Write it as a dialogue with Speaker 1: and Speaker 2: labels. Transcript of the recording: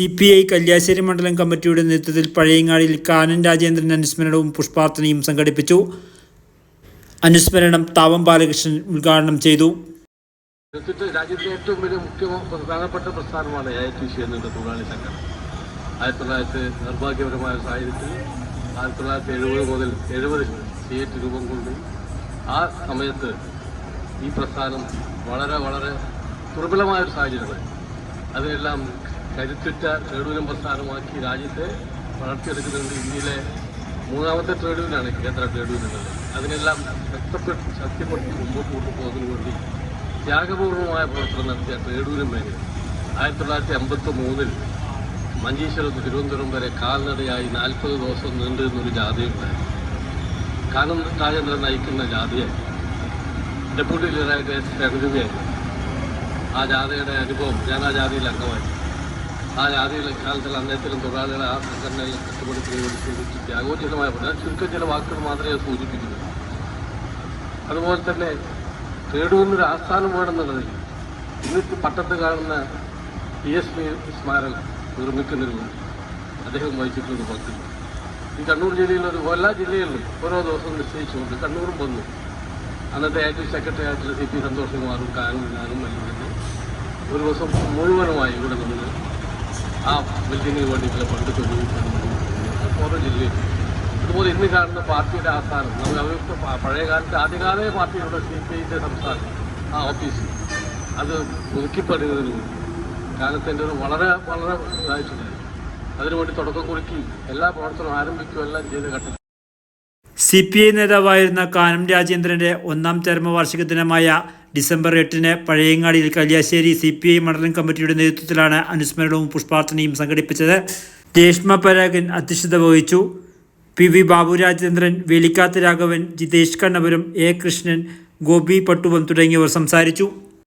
Speaker 1: C P I Kalliasseri മണ്ഡലം കമ്മിറ്റിയുടെ നേതൃത്വത്തിൽ പഴയങ്ങാടിയിൽ കാനൻ രാജേന്ദ്രൻ അനുസ്മരണവും പുഷ്പാർച്ചനയും സംഘടിപ്പിച്ചു. അനുസ്മരണം താവം ബാലകൃഷ്ണൻ ഉദ്ഘാടനം ചെയ്തു.
Speaker 2: രാജ്യത്തെ ഏറ്റവും വലിയ മുഖ്യ പ്രധാനപ്പെട്ട പ്രസ്ഥാനമാണ് എ ടി സി എന്നുള്ള തൊഴിലാളി സംഘം. ആയിരത്തി തൊള്ളായിരത്തി നിർഭാഗ്യപരമായ സാഹചര്യത്തിൽ ആയിരത്തി തൊള്ളായിരത്തി എഴുപത് മുതൽ എഴുപത് സി എ രൂപം കൊണ്ട് ആ സമയത്ത് ഈ പ്രസ്ഥാനം വളരെ വളരെ ദുർബലമായ ഒരു സാഹചര്യമാണ്. അതിനെല്ലാം കരുത്തുറ്റ ട്രേഡ് യൂണിയൻ പ്രസ്ഥാനമാക്കി രാജ്യത്തെ വളർത്തിയെടുക്കുന്നുണ്ട് ഇന്ത്യയിലെ മൂന്നാമത്തെ ട്രേഡ് യൂണിയനാണ് കേന്ദ്ര ട്രേഡ് യൂണിയനുകൾ അതിനെല്ലാം ശക്തപ്പെട്ട് ശക്തിപ്പെടുത്തി മുമ്പോട്ട് കൊണ്ടുപോകുന്നതിന് വേണ്ടി ത്യാഗപൂർവമായ പ്രവർത്തനം നടത്തിയ ട്രേഡ് യൂണിയൻ മേഖല ആയിരത്തി തൊള്ളായിരത്തി അമ്പത്തി മൂന്നിൽ മഞ്ചേശ്വരത്ത് തിരുവനന്തപുരം വരെ കാൽനടയായി നാൽപ്പത് ദിവസം നീണ്ടു നിന്നൊരു ജാഥയുണ്ടായിരുന്നു കാനം രാജേന്ദ്രൻ നയിക്കുന്ന ജാഥയെ ഡെപ്യൂട്ടി ലീഡറായിട്ട് രഘുവിയായിരുന്നു ആ ജാഥയുടെ അനുഭവം ഞാൻ ആ ജാഥയിൽ അംഗമായി. ആ ജാഥയിലെ കാലത്തിൽ അദ്ദേഹത്തിലും തൊഴിലാളികളെ ആ സംഘടനയിൽ കഷ്ടപ്പെടുത്തുകയും വേണ്ടി ത്യാഗോചിതമായ പറഞ്ഞാൽ ചുരുക്കം ചില വാക്കുകൾ മാത്രമേ സൂചിപ്പിക്കുന്നു അതുപോലെ തന്നെ യൂണിയൻ ആസ്ഥാനം വേണമെന്നുള്ളതിൽ ഇന്നിട്ട് പട്ടത്ത് കാണുന്ന പി എസ് പി സ്മാരകം നിർമ്മിക്കുന്നതിന് അദ്ദേഹം വഹിച്ചിട്ടുള്ള പങ്ക് ഈ കണ്ണൂർ ജില്ലയിലൊരു എല്ലാ ജില്ലകളിലും ഓരോ ദിവസം നിശ്ചയിച്ചുകൊണ്ട് കണ്ണൂരും വന്നു. അന്നത്തെ ഐ ടി സെക്രട്ടറി ആയിട്ടുള്ള സി പി സന്തോഷ് കുമാറും കാനും ഞാനും എല്ലാം തന്നെ ഒരു ദിവസം മുഴുവനുമായി ഇവിടെ നിന്ന് ആ ബിൽഡിങ്ങിന് വേണ്ടിയിട്ടുള്ള ഫണ്ട് വേണ്ടി ഓരോ ജില്ലയിൽ അതുപോലെ ഇന്ന് കാണുന്ന പാർട്ടിയുടെ ആസ്ഥാനം നമുക്ക് പഴയ കാലത്ത് ആദ്യകാല പാർട്ടിയുടെ സി പി ഐന്റെ സംസ്ഥാനം ആ ഓഫീസ്. അത് പുതുക്കിപ്പണിയുന്നതിന് വേണ്ടി. കാലത്തിന്റെ ഒരു വളരെ വളരെ ഇതായിട്ടുണ്ട്. അതിനുവേണ്ടി തുടക്കം കുറിക്കുകയും എല്ലാ പ്രവർത്തനവും ആരംഭിക്കുകയും എല്ലാം ചെയ്ത ഘട്ടത്തിൽ.
Speaker 1: സി പി ഐ നേതാവായിരുന്ന കാനം രാജേന്ദ്രന്റെ ഒന്നാം ചരമവാർഷിക ദിനമായ ഡിസംബർ എട്ടിന് പഴയങ്ങാടിയിൽ കല്യാശ്ശേരി സി പി ഐ മണ്ഡലം കമ്മിറ്റിയുടെ നേതൃത്വത്തിലാണ് അനുസ്മരണവും പുഷ്പാർച്ചനയും സംഘടിപ്പിച്ചത്. രേഷ്മ പരാഗൻ അധ്യക്ഷത വഹിച്ചു. P V Babu Rajendran Velikkath Raghavan Jithesh Kannapuram A Krishnan Gopi Pattuvan തുടങ്ങിയവർ സംസാരിച്ചു.